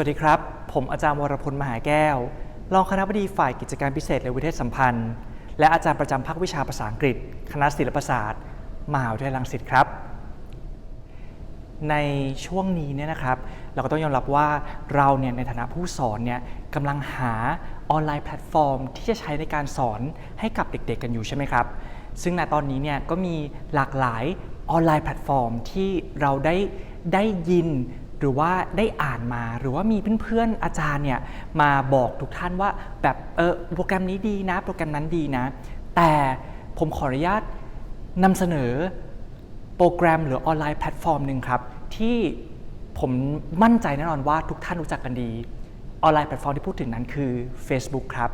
สวัสดีครับ ผมอาจารย์วรพลมหาแก้ว รองคณะบดีฝ่ายกิจการพิเศษและวิเทศสัมพันธ์ และอาจารย์ประจำภาควิชาภาษาอังกฤษ คณะศิลปศาสตร์มหาวิทยาลัยรังสิตครับ ในช่วงนี้เนี่ยนะครับ เราก็ต้องยอมรับว่าเราเนี่ยในฐานะผู้สอนเนี่ยกำลังหาออนไลน์แพลตฟอร์ม ที่จะใช้ในการสอนให้กับเด็กๆกันอยู่ใช่ไหมครับ ซึ่งณตอนนี้เนี่ยก็มีหลากหลายออนไลน์แพลตฟอร์มที่เราได้ได้ยิน หรือว่าได้อ่านมาหรือว่ามีเพื่อนๆอาจารย์เนี่ยมาบอกทุกท่านว่าแบบเออโปรแกรมนี้ดีนะ โปรแกรมนั้นดีนะ แต่ผมขออนุญาตนำเสนอโปรแกรมหรือออนไลน์แพลตฟอร์มหนึ่งครับ ที่ผมมั่นใจแน่นอนว่าทุกท่านรู้จักกันดี ออนไลน์แพลตฟอร์มที่พูดถึงนั้นคือ Facebook ครับ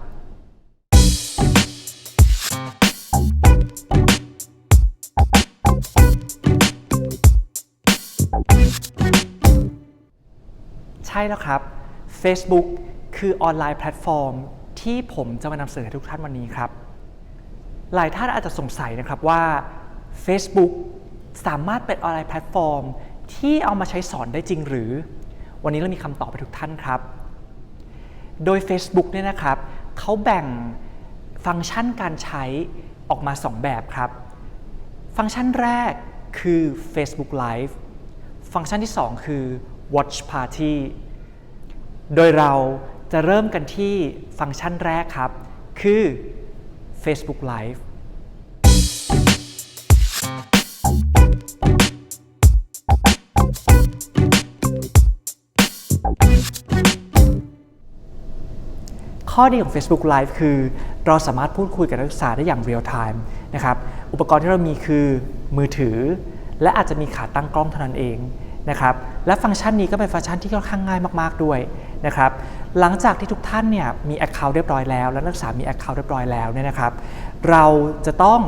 ช่แล้วครับ Facebook คือออนไลน์แพลตฟอร์ม ที่ผมจะมานำเสนอให้ทุกท่านวันนี้ครับ หลายท่านอาจจะสงสัยนะครับว่า Facebook สามารถเป็นออนไลน์แพลตฟอร์ม ที่เอามาใช้สอนได้จริงหรือ วันนี้เรามีคำตอบไปทุกท่านครับ โดย Facebook เนี่ยนะครับเขาแบ่งฟังก์ชันการใช้ออกมา 2 แบบครับ ฟังก์ชันแรกคือ Facebook Live ฟังก์ชันที่ 2 คือ Watch Party โดยเราจะเริ่มกันที่ฟังก์ชันแรกครับ คือ Facebook Live ข้อดีของ Facebook Live คือเราสามารถพูดคุยกับนักศึกษาได้อย่างเรียลไทม์นะครับ อุปกรณ์ที่เรามีคือมือถือ และอาจจะมีขาตั้งกล้องเท่านั้นเอง นะครับและฟังก์ชันนี้ก็เป็นฟังก์ชันที่ค่อนข้างง่ายมาก ๆ ด้วยนะครับหลังจากที่ทุกท่านเนี่ยมี Account เรียบร้อยแล้ว และนักศึกษามี Account เรียบร้อยแล้วเนี่ยนะครับ เราจะต้อง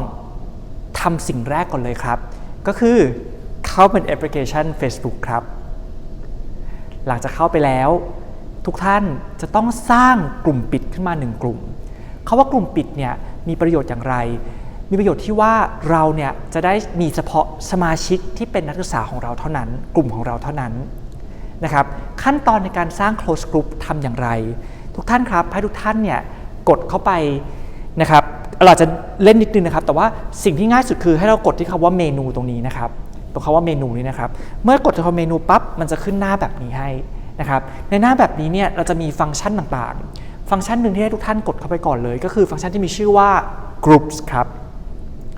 ทำสิ่งแรกก่อนเลยครับ ก็คือเข้าเป็นแอปพลิเคชัน Facebook ครับ หลังจากเข้าไปแล้ว ทุกท่านจะต้องสร้างกลุ่มปิดขึ้นมาหนึ่งกลุ่มคาว่ากลุ่มปิดเนี่ยมีประโยชน์อย่างไร มีประโยชน์ที่ว่าเราเนี่ยจะได้มีเฉพาะสมาชิกที่เป็นนักศึกษาของเราเท่านั้น กลุ่มของเราเท่านั้นนะครับขั้นตอนในการสร้าง close group ทำอย่างไร ทุกท่านครับให้ทุกท่านเนี่ยกดเข้าไปนะครับเราจะเล่นนิดนึงนะครับ แต่ว่าสิ่งที่ง่ายสุดคือให้เรากดที่คำว่าเมนูตรงนี้นะครับตรงคำว่าเมนูนี้นะครับ เมื่อกดที่คำเมนูปั๊บมันจะขึ้นหน้าแบบนี้ให้นะครับในหน้าแบบนี้เนี่ยเราจะมีฟังก์ชันต่างๆ ฟังก์ชันหนึ่งที่ให้ทุกท่านกดเข้าไปก่อนเลย ก็คือฟังก์ชันที่มีชื่อว่า groups ครับ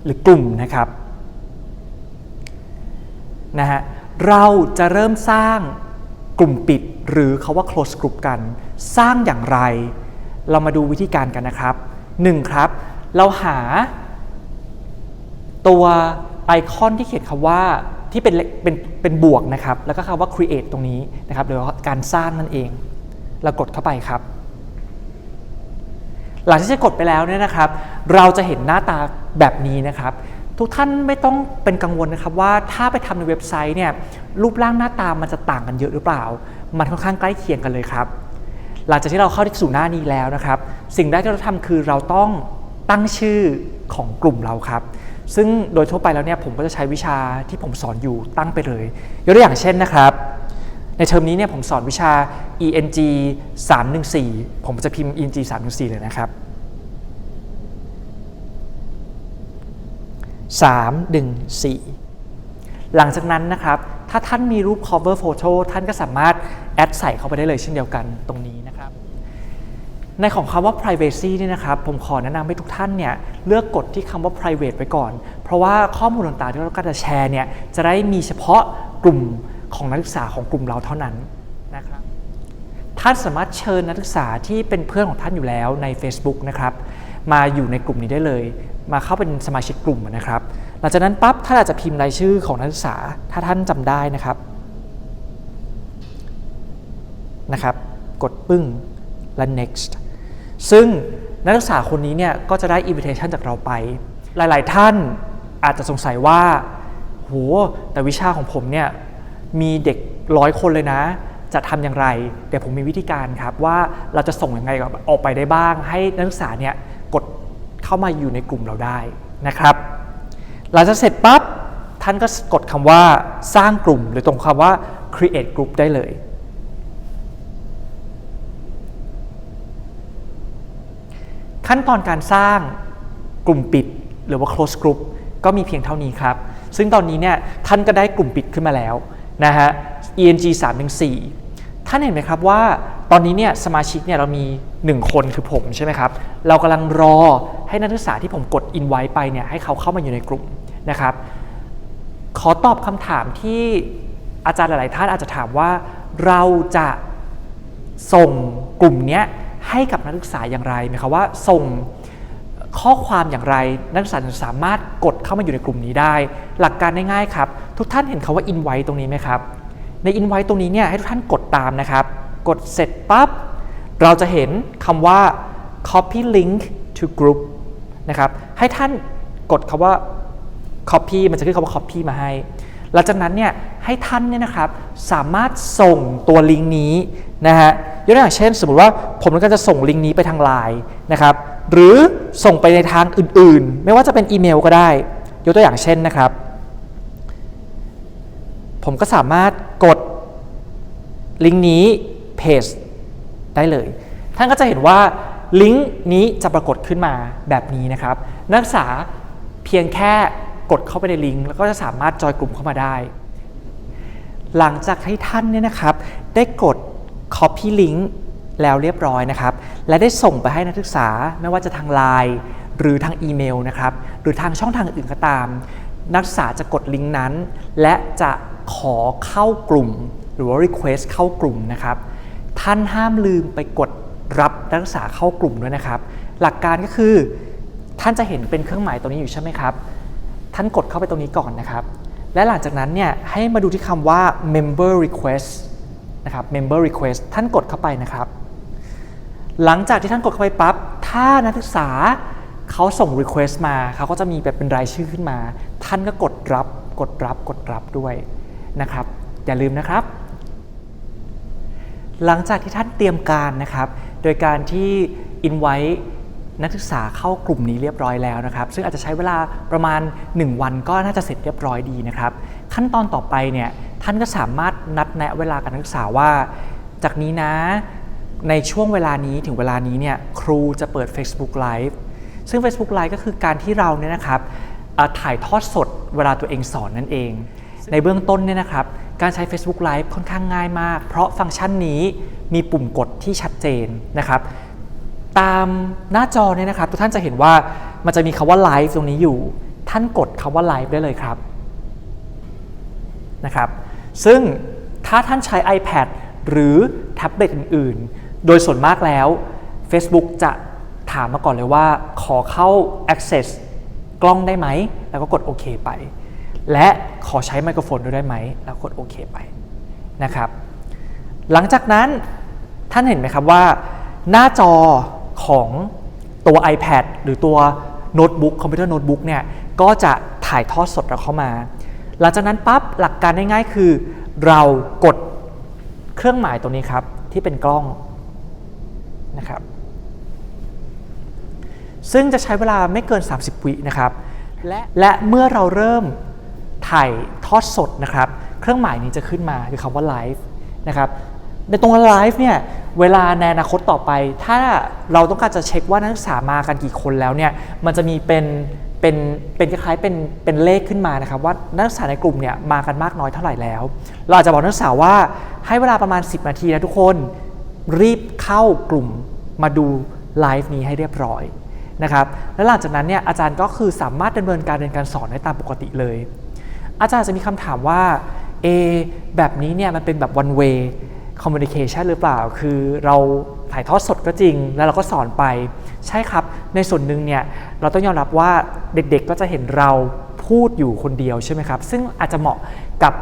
หรือกลุ่มนะครับนะฮะเราจะเริ่มสร้างกลุ่มปิดหรือเขาว่า close group กัน สร้างอย่างไร เรามาดูวิธีการกันนะครับ 1. ครับ เราหา ตัวไอคอนที่เขียนคำว่าที่เป็นเป็นเป็นบวกนะครับ แล้วก็คำว่า create ตรงนี้นะครับหรือการสร้างนั่นเอง เรากดเข้าไปครับ หลังจากที่กดไปแล้วเนี่ยนะครับ เราจะเห็นหน้าตาแบบนี้นะครับ ทุกท่านไม่ต้องเป็นกังวลนะครับว่าถ้าไปทำในเว็บไซต์เนี่ยรูปร่างหน้าตามันจะต่างกันเยอะหรือเปล่า มันค่อนข้างใกล้เคียงกันเลยครับ หลังจากที่เราเข้าที่สู่หน้านี้แล้วนะครับ สิ่งแรกที่เราทำคือเราต้องตั้งชื่อของกลุ่มเราครับ ซึ่งโดยทั่วไปแล้วเนี่ยผมก็จะใช้วิชาที่ผมสอนอยู่ตั้งไปเลย ยกตัวอย่างเช่นนะครับ ในเทอมนี้เนี่ยผมสอนวิชา ENG 314 ผมจะพิมพ์ ENG 314 เลยนะครับ 314 หลังจากนั้นนะครับ ถ้าท่านมีรูป cover photo ท่านก็สามารถแอดใส่เข้าไปได้เลยเช่นเดียวกันตรงนี้นะครับ ในของคำว่า privacy นี่นะครับ ผมขอแนะนำให้ทุกท่านเนี่ยเลือกกดที่คำว่า private ไว้ก่อน เพราะว่าข้อมูลต่างๆที่เราก็จะแชร์เนี่ยจะได้มีเฉพาะกลุ่ม ของนักศึกษาของกลุ่มเราเท่านั้นนะครับท่านสามารถเชิญนักศึกษาที่เป็นเพื่อนของท่านอยู่แล้วใน Facebook นะครับมาอยู่ในกลุ่มนี้ได้เลย มาเข้าเป็นสมาชิกกลุ่มนะครับ หลังจากนั้นปั๊บท่านอาจจะพิมพ์รายชื่อของนักศึกษาถ้าท่านจำได้นะครับนะครับ กดปึ้งและ next ซึ่งนักศึกษาคนนี้เนี่ยก็จะได้ invitation จากเราไป หลาย ๆ ท่านอาจจะสงสัยว่าโหแต่วิชาของผมเนี่ย มีเด็กร้อยคนเลยนะ จะทำอย่างไร เดี๋ยวผมมีวิธีการครับว่าเราจะส่งยังไงออกไปได้บ้าง ให้นักศึกษาเนี่ยกดเข้ามาอยู่ในกลุ่มเราได้นะครับ หลังจากเสร็จปั๊บท่านก็กดคำว่าสร้างกลุ่ม หรือตรงคำว่า create group ได้เลย ขั้นตอนการสร้างกลุ่มปิดหรือว่า close group ก็มีเพียงเท่านี้ครับ ซึ่งตอนนี้เนี่ยท่านก็ได้กลุ่มปิดขึ้นมาแล้ว นะฮะ ENG 3 4ท่านเห็นไหมครับว่าตอนนี้เนี่ยสมาชิกเนี่ยเรามี 1 คนคือผมใช่ไหมครับ เรากำลังรอให้นักศึกษาที่ผมกด invite ไปเนี่ยให้เขาเข้ามาอยู่ในกลุ่มนะครับ ขอตอบคำถามที่อาจารย์หลาย ๆ ท่านอาจจะถามว่าเราจะส่งกลุ่มเนี้ยให้กับนักศึกษาอย่างไรหมายความว่าส่งข้อความอย่างไรนักศึกษาสามารถกดเข้ามาอยู่ในกลุ่มนี้ได้ หลักการง่าย ๆ ครับ ทุกท่านเห็นคาว่า invite ตรงนี้ไหมครับ ใน invite ตรงนี้เนี่ยให้ทุกท่านกดตามนะครับ กดเสร็จปั๊บ เราจะเห็นคำว่า copy link to group นะครับให้ท่านกดคำว่า copy มันจะขึ้นคำว่า copy มาให้ หลังจากนั้นเนี่ยให้ท่านเนี่ยนะครับสามารถส่งตัวลิงก์นี้นะฮะยกตัวอย่างเช่น สมมติว่าผมต้องการจะส่งลิงก์นี้ไปทางไลน์นะครับหรือส่งไปในทางอื่นๆ ไม่ว่าจะเป็นอีเมลก็ได้ ยกตัวอย่างเช่นนะครับ ผมก็สามารถกดลิงก์นี้เพจได้เลย ท่านก็จะเห็นว่าลิงก์นี้จะปรากฏขึ้นมาแบบนี้นะครับ นักศึกษาเพียงแค่กดเข้าไปในลิงก์แล้วก็จะสามารถจอยกลุ่มเข้ามาได้ หลังจากที่ท่านเนี่ยนะครับ ได้กด copy link แล้วเรียบร้อยนะครับ และได้ส่งไปให้นักศึกษาไม่ว่าจะทางไลน์หรือทางอีเมลนะครับ หรือทางช่องทางอื่นก็ตาม นักศึกษาจะกดลิงก์นั้น และจะขอเข้ากลุ่ม หรือว่า request เข้ากลุ่มนะครับ ท่านห้ามลืมไปกดรับนักศึกษาเข้ากลุ่มด้วยนะครับ หลักการก็คือ ท่านจะเห็นเป็นเครื่องหมายตัวนี้อยู่ใช่ไหมครับ ท่านกดเข้าไปตรงนี้ก่อนนะครับ และหลังจากนั้นเนี่ยให้มาดูที่คำว่า member request นะครับ member request ท่านกดเข้าไปนะครับ หลังจากที่ท่านกดเข้าไปปั๊บถ้านักศึกษาเขาส่ง request มาเขาก็จะมีแบบเป็นรายชื่อขึ้นมา ท่านก็กดรับกดรับกดรับด้วยนะครับ อย่าลืมนะครับ หลังจากที่ท่านเตรียมการนะครับ โดยการที่ invite นักศึกษาเข้ากลุ่มนี้เรียบร้อยแล้วนะครับ ซึ่งอาจจะใช้เวลาประมาณ 1 วันก็น่าจะเสร็จเรียบร้อยดีนะครับ ขั้นตอนต่อไปเนี่ยท่านก็สามารถนัดแนะเวลากับนักศึกษาว่า จากนี้นะในช่วงเวลานี้ถึงเวลานี้เนี่ยครูจะเปิด Facebook Live ซึ่ง Facebook Live ก็คือการที่เราเนี่ยนะครับ ถ่ายทอดสดเวลาตัวเองสอนนั่นเอง ในเบื้องต้นเนี่ยนะครับ การใช้ Facebook Live ค่อนข้างง่ายมาก เพราะฟังก์ชันนี้มีปุ่มกดที่ชัดเจนนะครับ ตามหน้าจอเนี่ยนะครับ ทุกท่านจะเห็นว่ามันจะมีคาว่าไลฟ์ตรงนี้อยู่ ท่านกดคาว่าไลฟ์ได้เลยครับนะครับ ซึ่งถ้าท่านใช้ iPad หรือแท็บเล็ตอื่น ๆ โดยส่วนมากแล้ว Facebook จะถามมาก่อนเลยว่าขอเข้า Access กล้องได้ไหม แล้วก็กดโอเคไป และขอใช้ไมโครโฟนด้วยได้ไหม แล้วกดโอเคไปนะครับ หลังจากนั้นท่านเห็นไหมครับว่า หน้าจอของตัว iPad หรือตัวโน้ตบุ๊กคอมพิวเตอร์โน้ตบุ๊กเนี่ยก็จะถ่ายทอดสดเราเข้ามา หลังจากนั้นปั๊บหลักการง่ายๆคือ เรากดเครื่องหมายตรงนี้ครับที่เป็นกล้องนะครับ ซึ่งจะใช้เวลาไม่เกิน 30 วินะครับ และและเมื่อเราเริ่มถ่ายทอดสดนะครับ เครื่องหมายนี้จะขึ้นมาคือคำว่าไลฟ์นะครับในตรงไลฟ์เนี่ยเวลาในอนาคตต่อไป ถ้าเราต้องการจะเช็คว่านักศึกษามากันกี่คนแล้วเนี่ยมันจะมีเป็นเป็นเป็นคล้ายๆเป็นเป็นเลขขึ้นมานะครับว่านักศึกษาในกลุ่มเนี่ยมากันมากน้อยเท่าไหร่แล้ว เราอาจจะบอกนักศึกษาว่าให้เวลาประมาณ 10 นาทีนะทุกคนรีบเข้ากลุ่มมาดูไลฟ์นี้ให้เรียบร้อย นะครับ แล้วหลังจากนั้นเนี่ยอาจารย์ก็คือสามารถดำเนินการเรียนการสอนได้ตามปกติเลย อาจารย์จะมีคำถามว่าเอแบบนี้เนี่ยมันเป็นแบบ one way communication หรือเปล่า คือเราถ่ายทอดสดก็จริง แล้วเราก็สอนไป ใช่ครับ ในส่วนหนึ่งเนี่ยเราต้องยอมรับว่าเด็กๆก็จะเห็นเราพูดอยู่คนเดียวใช่ไหมครับ ซึ่งอาจจะเหมาะกับ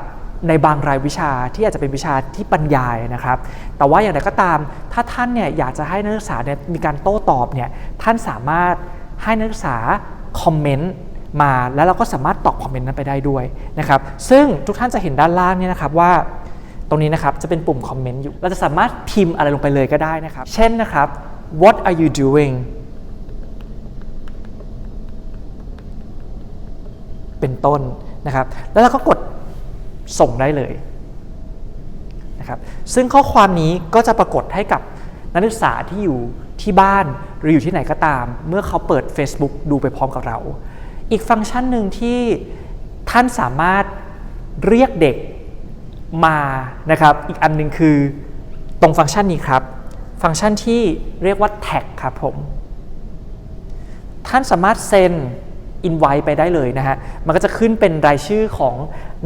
ในบางรายวิชาที่อาจจะเป็นวิชาที่บรรยายนะครับ แต่ว่าอย่างไรก็ตาม ถ้าท่านเนี่ยอยากจะให้นักศึกษาเนี่ยมีการโต้ตอบเนี่ยท่านสามารถให้นักศึกษาคอมเมนต์มาแล้วเราก็สามารถตอบคอมเมนต์นั้นไปได้ด้วยนะครับ ซึ่งทุกท่านจะเห็นด้านล่างเนี่ยนะครับว่า ตรงนี้นะครับจะเป็นปุ่มคอมเมนต์อยู่ เราจะสามารถพิมพ์อะไรลงไปเลยก็ได้นะครับ เช่นนะครับ what are you doing เป็นต้นนะครับ แล้วเราก็กด ส่งได้เลยนะครับซึ่งข้อความนี้ก็จะปรากฏให้กับนักศึกษาที่อยู่ที่บ้านหรืออยู่ที่ไหนก็ตาม เมื่อเขาเปิด Facebook ดูไปพร้อมกับเรา อีกฟังก์ชันหนึ่งที่ท่านสามารถเรียกเด็กมานะครับ อีกอันหนึ่งคือตรงฟังก์ชันนี้ครับ ฟังก์ชันที่เรียกว่า tag ครับผม ท่านสามารถเซ็น อินไว้ไปได้เลยนะฮะ มันก็จะขึ้นเป็นรายชื่อของ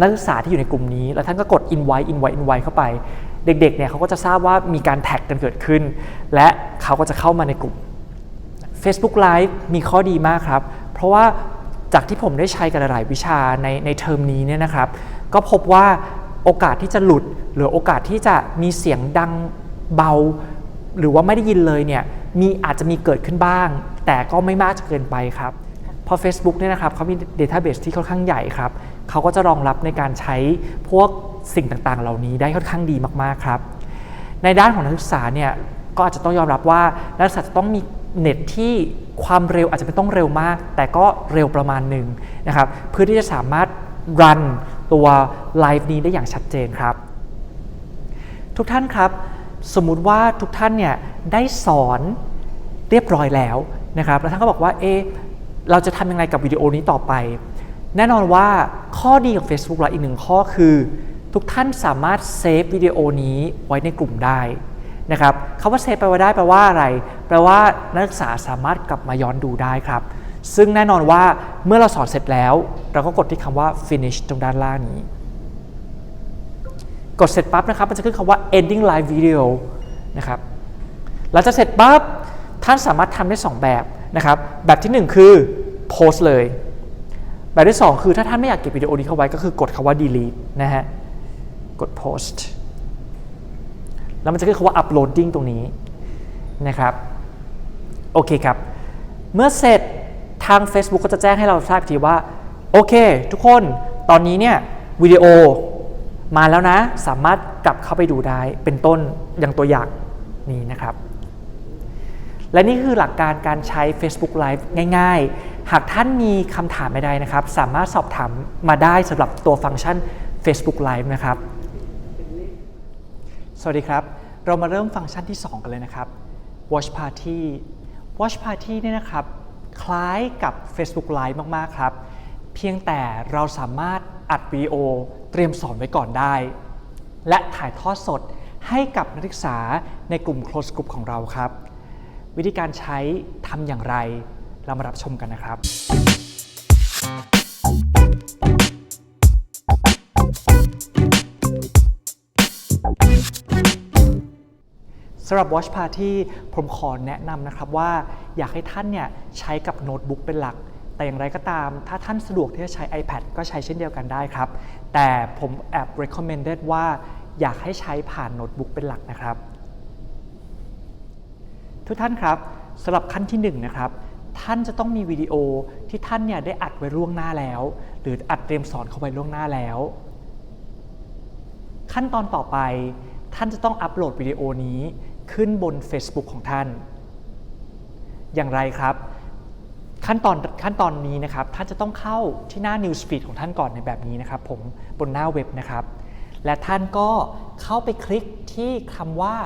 นักศึกษาที่อยู่ในกลุ่มนี้ แล้วท่านก็กดอินไว้อินไว้อินไว้เข้าไป เด็กๆเนี่ยเขาก็จะทราบว่ามีการแท็กกันเกิดขึ้น และเขาก็จะเข้ามาในกลุ่ม Facebook Live มีข้อดีมากครับ เพราะว่าจากที่ผมได้ใช้กันหลายวิชาในในเทอมนี้เนี่ยนะครับ ก็พบว่าโอกาสที่จะหลุด หรือโอกาสที่จะมีเสียงดังเบา หรือว่าไม่ได้ยินเลยเนี่ยมีอาจจะมีเกิดขึ้นบ้าง แต่ก็ไม่มากจนเกินไปครับ พอ Facebook เนี่ยนะครับเขามี Database ที่ค่อนข้างใหญ่ครับเขาก็จะรองรับในการใช้พวกสิ่งต่างๆ เหล่านี้ได้ค่อนข้างดีมากๆครับ ในด้านของนักศึกษาเนี่ยก็อาจจะต้องยอมรับว่านักศึกษาจะต้องมีเน็ตที่ความเร็วอาจจะไม่ต้องเร็วมาก แต่ก็เร็วประมาณหนึ่งนะครับเพื่อที่จะสามารถรันตัวไลฟ์นี้ได้อย่างชัดเจนครับ ทุกท่านครับสมมุติว่าทุกท่านเนี่ยได้สอนเรียบร้อยแล้วนะครับแล้วท่านก็บอกว่าเอะ เราจะทำยังไงกับวิดีโอนี้ต่อไป แน่นอนว่าข้อดีของ Facebook และอีกหนึ่งข้อคือ ทุกท่านสามารถเซฟวิดีโอนี้ไว้ในกลุ่มได้นะครับคำว่าเซฟแปว่าได้แปลว่าอะไร แปลว่านักศึกษาสามารถกลับมาย้อนดูได้ครับ ซึ่งแน่นอนว่าเมื่อเราสอนเสร็จแล้ว เราก็กดที่คำว่า finish ตรงด้านล่างนี้ กดเสร็จปั๊บนะครับ มันจะขึ้นคำว่า ending live video นะครับหลังจากเสร็จปั๊บท่านสามารถทำได้ 2 แบบ นะครับ แบบที่ 1 คือ post เลย แบบที่ 2 คือถ้าท่านไม่อยากเก็บวิดีโอนี้เข้าไว้ก็คือกดคำว่า delete นะฮะ กด post แล้วมันจะขึ้นคำว่า uploading ตรงนี้นะครับ โอเคครับ เมื่อเสร็จทาง Facebook ก็จะแจ้งให้เราทราบทีว่า โอเค ทุกคนตอนนี้เนี่ยวิดีโอมาแล้วนะ สามารถกลับเข้าไปดูได้เป็นต้นอย่างตัวอย่างนี้นะครับ และนี่คือหลักการการใช้ Facebook Live ง่าย ๆ หากท่านมีคำถามใดๆนะครับ สามารถสอบถามมาได้สำหรับตัวฟังก์ชัน Facebook Live นะครับ สวัสดีครับ เรามาเริ่มฟังก์ชันที่ 2 กันเลยนะครับ Watch Party Watch Party เนี่ยนะครับ คล้ายกับ Facebook Live มากๆครับ เพียงแต่เราสามารถอัดวิดีโอเตรียมสอนไว้ก่อนได้ และถ่ายทอดสดให้กับนักศึกษาในกลุ่ม Close Group ของเราครับ วิธีการใช้ทำอย่างไร เรามารับชมกันนะครับ สำหรับ Watch Party ผมขอแนะนำนะครับว่าอยากให้ท่านเนี่ยใช้กับโน้ตบุ๊กเป็นหลักแต่อย่างไรก็ตาม ถ้าท่านสะดวกที่จะใช้ iPad ก็ใช้เช่นเดียวกันได้ครับ แต่ผมแอบ recommended ว่าอยากให้ใช้ผ่านโน้ตบุ๊กเป็นหลักนะครับ ทุกท่านครับสำหรับขั้นที่1นงนะครับท่านจะต้องมีวิดีโอที่ท่านเนี่ยได้อัดไว้ล่วงหน้าแล้ว หรืออัดเตรียมสอนเข้าไว้ล่วงหน้าแล้ว ขั้นตอนต่อไปท่านจะต้องอัปโหลดวิดีโอนี้ขึ้นบน Facebook ของท่าน อย่างไรครับ ขั้นตอนขั้นตอนนี้นะครับท่านจะต้องเข้าที่หน้า Newsfeed ของท่านก่อนในแบบนี้นะครับ ผมบนหน้าเว็บนะครับ และท่านก็เข้าไปคลิกที่คำว่า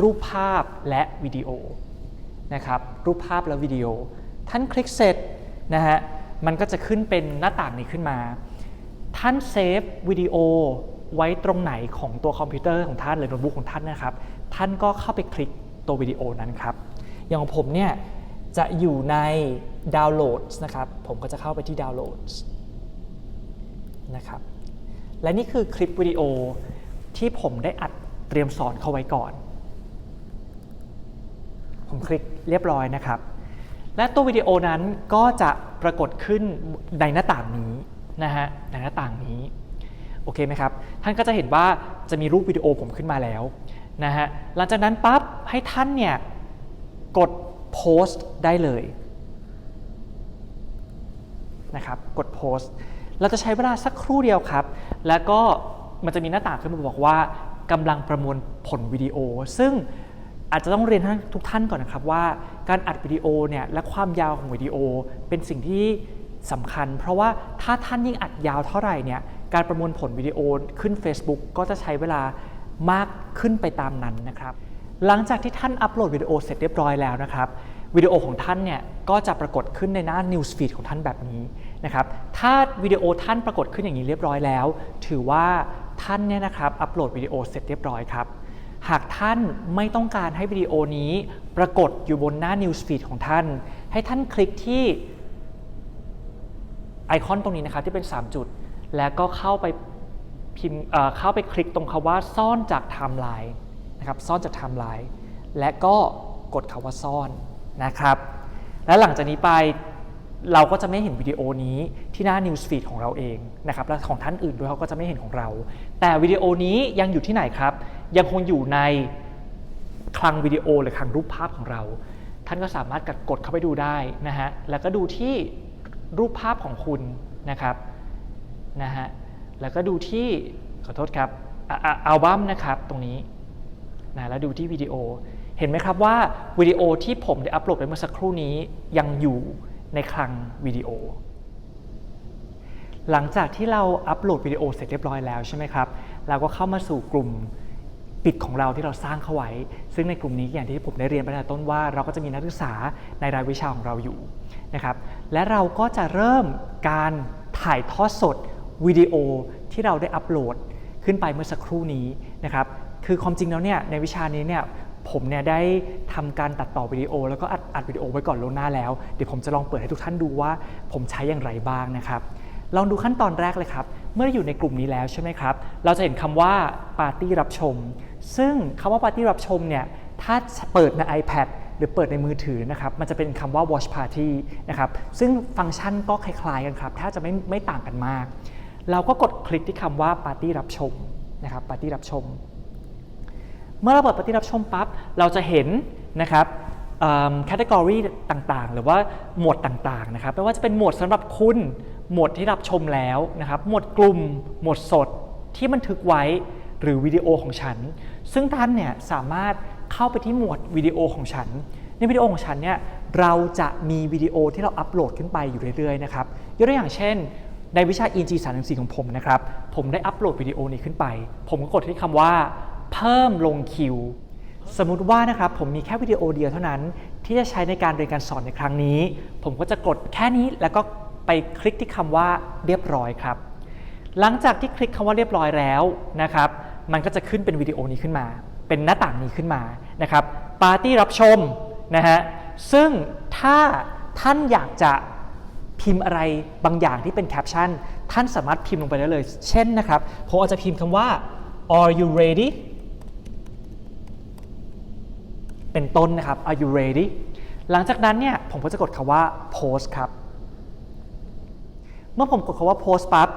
รูปภาพและวิดีโอ นะครับรูปภาพและวิดีโอ ท่านคลิกเสร็จนะฮะมันก็จะขึ้นเป็นหน้าต่างนี้ขึ้นมา ท่านเซฟวิดีโอไว้ตรงไหนของตัวคอมพิวเตอร์ของท่านหรือโน้ตบุ๊กของท่านนะครับ ท่านก็เข้าไปคลิกตัววิดีโอนั้นครับ อย่างของผมเนี่ยจะอยู่ใน Downloads นะครับ ผมก็จะเข้าไปที่ Downloads นะครับ และนี่คือคลิปวิดีโอที่ผมได้อัดเตรียมสอนเข้าไว้ก่อน ผมคลิกเรียบร้อยนะครับ และตัววิดีโอนั้นก็จะปรากฏขึ้นในหน้าต่างนี้นะฮะในหน้าต่างนี้โอเคไหมครับ ท่านก็จะเห็นว่าจะมีรูปวิดีโอผมขึ้นมาแล้วนะฮะหลังจากนั้นปั๊บให้ท่านเนี่ยกดโพสต์ได้เลยนะครับกดโพสต์เราจะใช้เวลาสักครู่เดียวครับ แล้วก็มันจะมีหน้าต่างขึ้นมาบอกว่ากำลังประมวลผลวิดีโอ ซึ่ง อาจจะต้องเรียนทุกท่านก่อนนะครับว่าการอัดวิดีโอเนี่ยและความยาวของวิดีโอเป็นสิ่งที่สำคัญ เพราะว่าถ้าท่านยิ่งอัดยาวเท่าไหร่เนี่ยการประมวลผลวิดีโอขึ้น Facebook ก็จะใช้เวลามากขึ้นไปตามนั้นนะครับ หลังจากที่ท่านอัปโหลดวิดีโอเสร็จเรียบร้อยแล้วนะครับวิดีโอของท่านเนี่ยก็จะปรากฏขึ้นในหน้า News Feed ของท่านแบบนี้นะครับถ้าวิดีโอท่านปรากฏขึ้นอย่างนี้เรียบร้อยแล้ว ถือว่าท่านเนี่ยนะครับอัปโหลดวิดีโอเสร็จเรียบร้อยครับ หากท่านไม่ต้องการให้วิดีโอนี้ปรากฏอยู่บนหน้า News Feed ของท่าน ให้ท่านคลิกที่ไอคอนตรงนี้นะครับที่เป็น 3 จุด แล้วก็เข้าไปพิมพ์เอ่อเข้าไปคลิกตรงคำว่าซ่อนจากไทม์ไลน์นะครับซ่อนจากไทม์ไลน์และก็กดคำว่าซ่อนนะครับ และหลังจากนี้ไป เราก็จะไม่เห็นวิดีโอนี้ที่หน้า News Feed ของเราเองนะครับและของท่านอื่นด้วยเขาก็จะไม่เห็นของเรา แต่วิดีโอนี้ยังอยู่ที่ไหนครับ ยังคงอยู่ในคลังวิดีโอหรือคลังรูปภาพของเรา ท่านก็สามารถกดเข้าไปดูได้นะฮะแล้วก็ดูที่รูปภาพของคุณนะครับนะฮะแล้วก็ดูที่ขอโทษครับอัลบั้มนะครับตรงนี้นะแล้วดูที่วิดีโอ เห็นไหมครับว่าวิดีโอที่ผมได้อัปโหลดไปเมื่อสักครู่นี้ยังอยู่ ในคลังวิดีโอ หลังจากที่เราอัปโหลดวิดีโอเสร็จเรียบร้อยแล้วใช่ไหมครับ เราก็เข้ามาสู่กลุ่มปิดของเราที่เราสร้างเข้าไว้ ซึ่งในกลุ่มนี้อย่างที่ผมได้เรียนไปแต่ต้นว่า เราก็จะมีนักศึกษาในรายวิชาของเราอยู่นะครับ และเราก็จะเริ่มการถ่ายทอดสดวิดีโอที่เราได้อัปโหลดขึ้นไปเมื่อสักครู่นี้นะครับ คือความจริงแล้วเนี่ยในวิชานี้เนี่ย ผมเนี่ยได้ทำการตัดต่อวิดีโอ แล้วก็อัดอัดวิดีโอไว้ก่อนล่วงหน้าแล้ว เดี๋ยวผมจะลองเปิดให้ทุกท่านดูว่า ผมใช้อย่างไรบ้างนะครับ ลองดูขั้นตอนแรกเลยครับ เมื่ออยู่ในกลุ่มนี้แล้วใช่ไหมครับ เราจะเห็นคำว่าปาร์ตี้รับชม ซึ่งคำว่าปาร์ตี้รับชมเนี่ย ถ้าเปิดใน iPad หรือเปิดในมือถือนะครับ มันจะเป็นคำว่า watch party นะครับ ซึ่งฟังก์ชันก็คล้ายๆกันครับแทบจะไม่ไม่ต่างกันมาก เราก็กดคลิกที่คำว่าปาร์ตี้รับชมนะครับปาร์ตี้รับชม เมื่อเราเปิดปฏิรับชมปั๊บเราจะเห็นนะครับแคตตากรีต่างๆ หรือว่าหมวดต่างๆนะครับไม่ว่าจะเป็นหมวดสำหรับคุณ หมวดที่รับชมแล้วนะครับ หมวดกลุ่ม หมวดสดที่บันทึกไว้หรือวิดีโอของฉัน ซึ่งท่านเนี่ยสามารถเข้าไปที่หมวดวิดีโอของฉัน ในวิดีโอของฉันเนี่ยเราจะมีวิดีโอที่เราอัปโหลดขึ้นไปอยู่เรื่อยๆนะครับยกตัวอย่างเช่น ในวิชา EG 3 4ของผมนะครับ ผมได้อัปโหลดวิดีโอนี้ขึ้นไป ผมก็กดที่คำว่า เพิ่มลงคิว สมมุติว่านะครับผมมีแค่วิดีโอเดียวเท่านั้น ที่จะใช้ในการเรียนการสอนในครั้งนี้ ผมก็จะกดแค่นี้แล้วก็ไปคลิกที่คำว่าเรียบร้อยครับ หลังจากที่คลิกคำว่าเรียบร้อยแล้วนะครับ มันก็จะขึ้นเป็นวิดีโอนี้ขึ้นมา เป็นหน้าต่างนี้ขึ้นมานะครับปาร์ตี้รับชมนะฮะซึ่งถ้าท่านอยากจะพิมพ์อะไรบางอย่างที่เป็นแคปชั่น ท่านสามารถพิมพ์ลงไปได้เลย เช่นนะครับ ผมอาจจะพิมพ์คำว่า are you ready เป็นต้นนะครับ are you ready หลังจากนั้นเนี่ยผมก็จะกดคำว่า post ครับ เมื่อผมกดคำว่า post ปั๊บ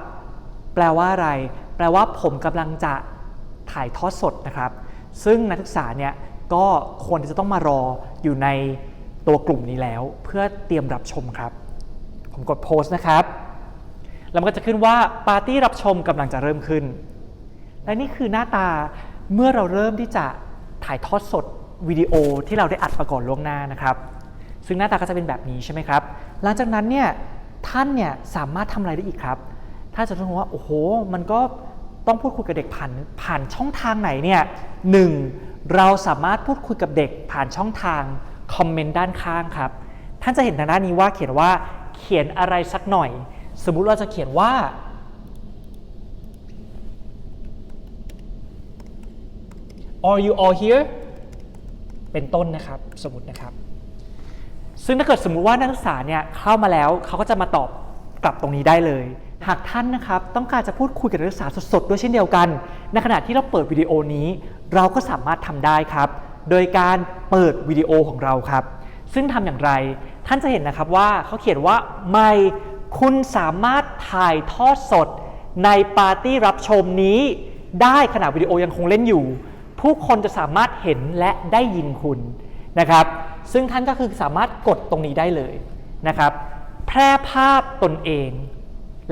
แปลว่าอะไร แปลว่าผมกำลังจะถ่ายทอดสดนะครับ ซึ่งนักศึกษาเนี่ยก็ควรที่จะต้องมารออยู่ในตัวกลุ่มนี้แล้ว เพื่อเตรียมรับชมครับ ผมกดโพสต์นะครับ แล้วมันก็จะขึ้นว่าปาร์ตี้รับชมกำลังจะเริ่มขึ้น และนี่คือหน้าตาเมื่อเราเริ่มที่จะถ่ายทอดสด วิดีโอที่เราได้อัดมาก่อนล่วงหน้านะครับ ซึ่งหน้าตาก็จะเป็นแบบนี้ใช่ไหมครับ หลังจากนั้นเนี่ยท่านเนี่ยสามารถทำอะไรได้อีกครับ ถ้าจะรู้ว่าโอ้โห มันก็ต้องพูดคุยกับเด็กผ่านผ่านช่องทางไหนเนี่ยหนึ่งเราสามารถพูดคุยกับเด็กผ่านช่องทางคอมเมนต์ด้านข้างครับ ท่านจะเห็นทางด้านนี้ว่าเขียนว่าเขียนอะไรสักหน่อย สมมุติเราจะเขียนว่า Are you all here เป็นต้นนะครับสมมตินะครับ ซึ่งถ้าเกิดสมมุติว่านักศึกษาเนี่ยเข้ามาแล้วเขาก็จะมาตอบกลับตรงนี้ได้เลย หากท่านนะครับต้องการจะพูดคุยกับนักศึกษาสดๆด้วยเช่นเดียวกัน ในขณะที่เราเปิดวิดีโอนี้ เราก็สามารถทำได้ครับ โดยการเปิดวิดีโอของเราครับ ซึ่งทำอย่างไรท่านจะเห็นนะครับว่าเขาเขียนว่าไม่คุณสามารถถ่ายทอดสดในปาร์ตี้รับชมนี้ได้ขณะวิดีโอยังคงเล่นอยู่ ผู้คนจะสามารถเห็นและได้ยินคุณนะครับ ซึ่งท่านก็คือสามารถกดตรงนี้ได้เลยนะครับ แพร่ภาพตนเอง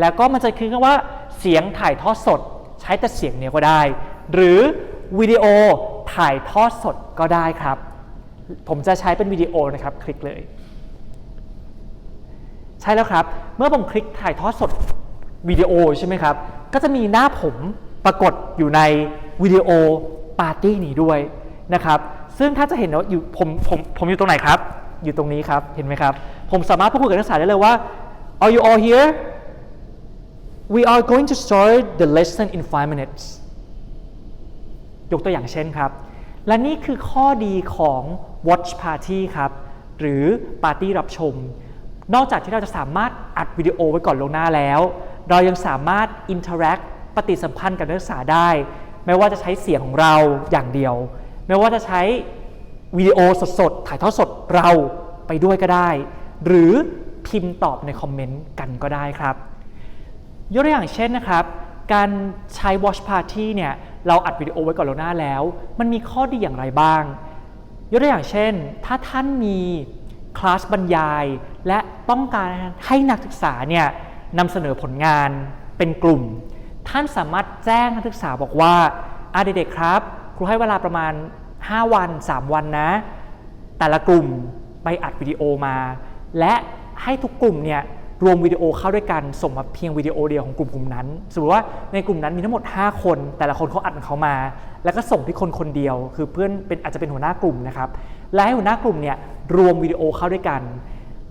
แล้วก็มันจะคือคำว่าเสียงถ่ายทอดสด ใช้แต่เสียงเนี้ยก็ได้ หรือวิดีโอถ่ายทอดสดก็ได้ครับ ผมจะใช้เป็นวิดีโอนะครับคลิกเลย ใช่แล้วครับ เมื่อผมคลิกถ่ายทอดสดวิดีโอใช่ไหมครับ ก็จะมีหน้าผมปรากฏอยู่ในวิดีโอ ปาร์ตี้นี้ด้วยนะครับ ซึ่งถ้าจะเห็นว่าอยู่ผมผมผมอยู่ตรงไหนครับ อยู่ตรงนี้ครับ เห็นไหมครับ ผมสามารถพูดคุยกับนักศึกษาได้เลยว่า Are you all here We are going to start the lesson in five minutes ยกตัวอย่างเช่นครับ และนี่คือข้อดีของ watch party ครับ หรือปาร์ตี้รับชม นอกจากที่เราจะสามารถอัดวิดีโอไว้ก่อนลงหน้าแล้ว เรายังสามารถ interact ปฏิสัมพันธ์กับนักศึกษาได้ ไม่ว่าจะใช้เสียงของเราอย่างเดียว ไม่ว่าจะใช้วิดีโอสดๆ ถ่ายทอดสดเราไปด้วยก็ได้ หรือพิมพ์ตอบในคอมเมนต์กันก็ได้ครับ ยกตัวอย่างเช่นนะครับ การใช้ Watch Party เนี่ยเราอัดวิดีโอไว้ก่อนล่วงหน้าแล้ว มันมีข้อดีอย่างไรบ้าง ยกตัวอย่างเช่น ถ้าท่านมีคลาสบรรยาย และต้องการให้นักศึกษาเนี่ยนำเสนอผลงานเป็นกลุ่ม ท่านสามารถแจ้งนักศึกษาบอกว่าอาเด็กๆครับ ครูให้เวลาประมาณ 5 วัน 3 วันนะ แต่ละกลุ่มไปอัดวิดีโอมา และให้ทุกกลุ่มเนี่ยรวมวิดีโอเข้าด้วยกันส่งมาเพียงวิดีโอเดียวของกลุ่มกลุ่มนั้น สมมติว่าในกลุ่มนั้นมีทั้งหมด 5 คน แต่ละคนเขาอัดของเขามา แล้วก็ส่งที่คนคนเดียว คือเพื่อนเป็นอาจจะเป็นหัวหน้ากลุ่มนะครับ และให้หัวหน้ากลุ่มเนี่ยรวมวิดีโอเข้าด้วยกัน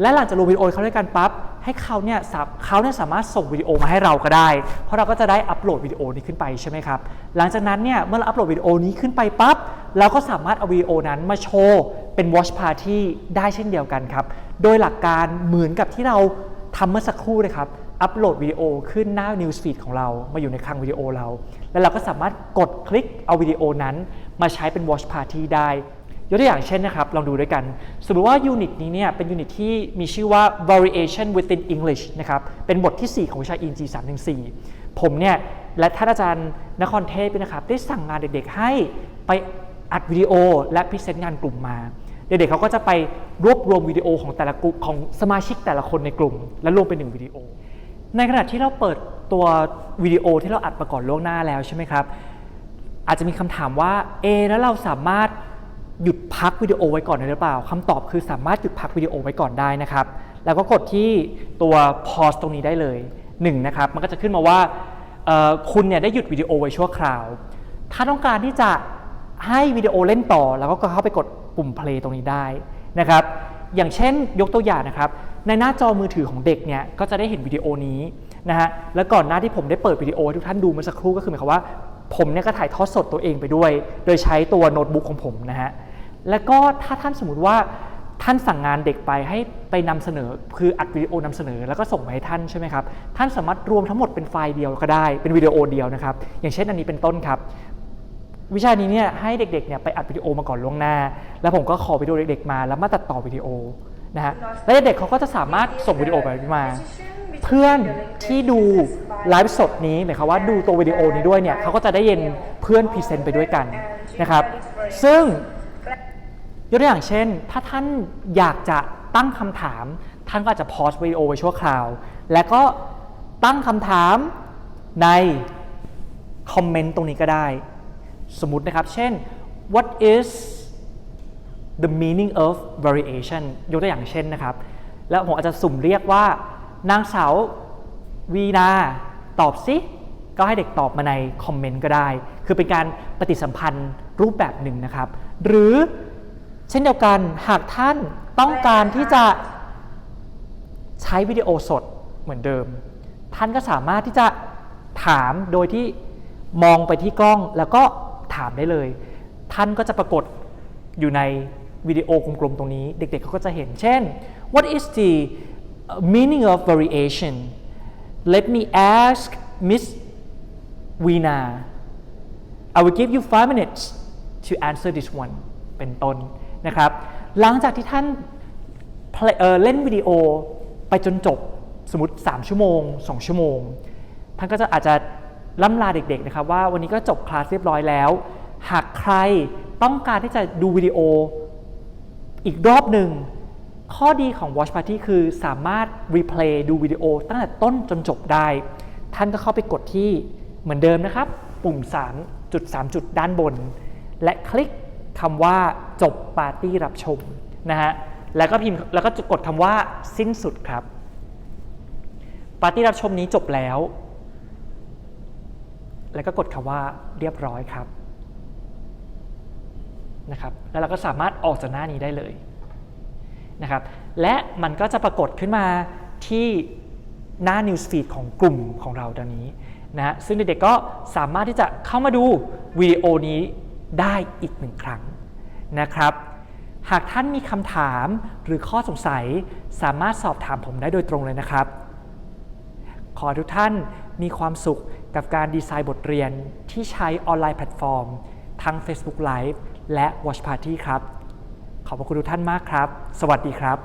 และหลังจากรวมวิดีโอเข้าด้วยกันปั๊บ ให้เขาเนี่ยเขาเนี่ยสามารถส่งวิดีโอมาให้เราก็ได้ เพราะเราก็จะได้อัปโหลดวิดีโอนี้ขึ้นไปใช่ไหมครับ หลังจากนั้นเนี่ยเมื่อเราอัปโหลดวิดีโอนี้ขึ้นไปปั๊บเราก็สามารถเอาวิดีโอนั้นมาโชว์เป็น watch party ได้เช่นเดียวกันครับ โดยหลักการเหมือนกับที่เราทำเมื่อสักครู่นะครับอัปโหลดวิดีโอขึ้นหน้า news feed ของเรามาอยู่ในคลังวิดีโอเรา แล้วเราก็สามารถกดคลิกเอาวิดีโอนั้น มาใช้เป็น watch party ได้ ยกตัวอย่างเช่นนะครับ ลองดูด้วยกัน สมมติว่ายูนิตนี้เนี่ยเป็นยูนิตที่มีชื่อว่า variation within English นะครับ เป็นบทที่ 4 ของวิชา ENG 314 ผมเนี่ย และท่านอาจารย์นครเทพนะครับ ได้สั่งงานเด็กๆ ให้ไปอัดวิดีโอและพรีเซนต์งานกลุ่มมา เด็กๆเขาก็จะไปรวบรวมวิดีโอของแต่ละกลุ่มของสมาชิกแต่ละคนในกลุ่ม และรวมเป็นหนึ่งวิดีโอ ในขณะที่เราเปิดตัววิดีโอที่เราอัดมาก่อนล่วงหน้าแล้วใช่ไหมครับ อาจจะมีคำถามว่าเอแล้วเราสามารถ หยุดพักวิดีโอไว้ก่อนได้หรือเปล่าคำตอบคือสามารถหยุดพักวิดีโอไว้ก่อนได้นะครับ แล้วก็กดที่ตัว pause ตรงนี้ได้เลย1นงนะครับ มันก็จะขึ้นมาว่าคุณเนี่ยได้หยุดวิดีโอไว้ชั่วคราว ถ้าต้องการที่จะให้วิดีโอเล่นต่อ แล้วก็เข้าไปกดปุ่ม play ตรงนี้ได้นะครับ อย่างเช่นยกตัวอย่างนะครับ ในหน้าจอมือถือของเด็กเนี่ยก็จะได้เห็นวิดีโอนี้นะฮะ แล้วก่อนหน้าที่ผมได้เปิดวิดีโอให้ทุกท่านดูเมื่อสักครู่ก็คือหมายความว่า ผมเนี่ยก็ถ่ายทอดสดตัวเองไปด้วย โดยใช้ตัวโน้ตบุ๊กของผมนะฮะ แล้วก็ถ้าท่านสมมติว่าท่านสั่งงานเด็กไปให้ไปนำเสนอ คืออัดวิดีโอนำเสนอแล้วก็ส่งมาให้ท่านใช่ไหมครับ ท่านสามารถรวมทั้งหมดเป็นไฟล์เดียวก็ได้ เป็นวิดีโอเดียวนะครับ อย่างเช่นอันนี้เป็นต้นครับ วิชานี้เนี่ยให้เด็กๆเนี่ยไปอัดวิดีโอมาก่อนล่วงหน้า แล้วผมก็ขอวิดีโอเด็กๆมาแล้วมาตัดต่อวิดีโอนะฮะ แล้วเด็กๆเขาก็จะสามารถส่งวิดีโอแบบนี้มา เพื่อนที่ดูไลฟ์สดนี้หมายความว่าดูตัววิดีโอนี้ด้วยเนี่ยเขาก็จะได้เย็นเพื่อนพรีเซนต์ไปด้วยกันนะครับ ซึ่ง กตัวอย่างเช่น ถ้าท่านอยากจะตั้งคำถาม ท่านก็อาจจะพอสวิดีโอไว้ชั่วคราว แล้วก็ตั้งคำถามในคอมเมนต์ตรงนี้ก็ได้ สมมตินะครับ เช่น what is the meaning of variation ยกตัวอย่างเช่นนะครับ แล้วผมอาจจะสุ่มเรียกว่านางสาววีนาตอบสิ ก็ให้เด็กตอบมาในคอมเมนต์ก็ได้ คือเป็นการปฏิสัมพันธ์รูปแบบหนึ่งนะครับ หรือ เช่นเดียวกันหากท่านต้องการที่จะใช้วิดีโอสดเหมือนเดิม ท่านก็สามารถที่จะถามโดยที่มองไปที่กล้องแล้วก็ถามได้เลย ท่านก็จะปรากฏอยู่ในวิดีโอกลมๆตรงนี้ เด็กๆเขาก็จะเห็น เช่น what is the meaning of variation let me ask Miss Veena I will give you five minutes to answer this one เป็นต้น นะครับ หลังจากที่ท่านเเล่นวิดีโอไปจนจบสมมติ 3 ชั่วโมง 2 ชั่วโมง ท่านก็จะอาจจะล่ำลาเด็กๆนะครับว่าวันนี้ก็จบคลาสเรียบร้อยแล้ว หากใครต้องการที่จะดูวิดีโออีกรอบหนึ่ง ข้อดีของ Watch Party คือสามารถรีเพลย์ดูวิดีโอตั้งแต่ต้นจนจบได้ ท่านก็เข้าไปกดที่เหมือนเดิมนะครับ ปุ่ม3จุด3จุดด้านบน และคลิก คำว่าจบปาร์ตี้รับชมนะฮะแล้วก็พิมพ์แล้วก็กดคำว่าสิ้นสุดครับปาร์ตี้รับชมนี้จบแล้ว แล้วก็กดคำว่าเรียบร้อยครับนะครับแล้วเราก็สามารถออกจากหน้านี้ได้เลยนะครับและมันก็จะปรากฏขึ้นมาที่หน้า Newsfeed ของกลุ่มของเราดังนี้นะฮะซึ่งเด็กๆก็สามารถที่จะเข้ามาดูวิดีโอนี้ ได้อีกหนึ่งครั้งนะครับ หากท่านมีคำถามหรือข้อสงสัยสามารถสอบถามผมได้โดยตรงเลยนะครับ ขอทุกท่านมีความสุขกับการดีไซน์บทเรียนที่ใช้ออนไลน์แพลตฟอร์ม ทั้ง Facebook Live และ Watch Party ครับ ขอบพระคุณทุกท่านมากครับ สวัสดีครับ